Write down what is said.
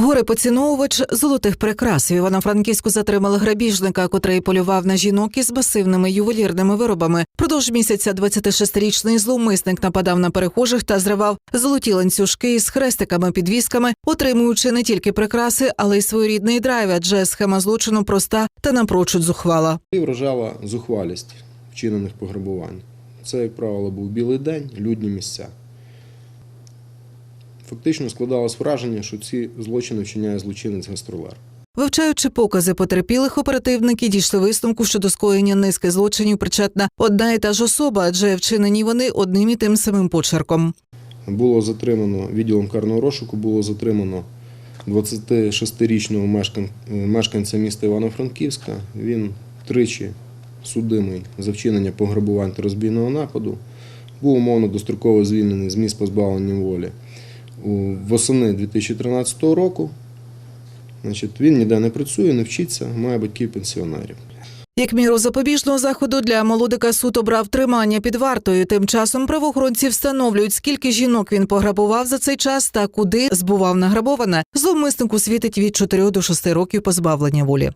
Горе поціновувач золотих прикрас. В Івано-Франківську затримали грабіжника, котрий полював на жінок із масивними ювелірними виробами. Продовж місяця 26-річний зловмисник нападав на перехожих та зривав золоті ланцюжки із хрестиками, підвісками, отримуючи не тільки прикраси, але й своєрідний драйв, адже схема злочину проста та напрочуд зухвала. І вражала зухвалість вчинених пограбувань. Це, як правило, був білий день, людні місця. Фактично складалось враження, що ці злочини вчиняє злочинець гастролер. Вивчаючи покази потерпілих, оперативники дійшли висновку, що до скоєння низки злочинів причетна одна і та ж особа, адже вчинені вони одним і тим самим почерком. Було затримано відділом карного розшуку, було затримано 26-річного е, мешканця міста Івано-Франківська. Він тричі судимий за вчинення пограбувань та розбійного нападу. Був умовно достроково звільнений з місць позбавлення волі восени 2013 року. Значить, він ніде не працює, не вчиться, має батьків пенсіонерів. Як міру запобіжного заходу для молодика суд обрав тримання під вартою. Тим часом правоохоронці встановлюють, скільки жінок він пограбував за цей час та куди збував награбоване. Зловмиснику світить від 4 до 6 років позбавлення волі.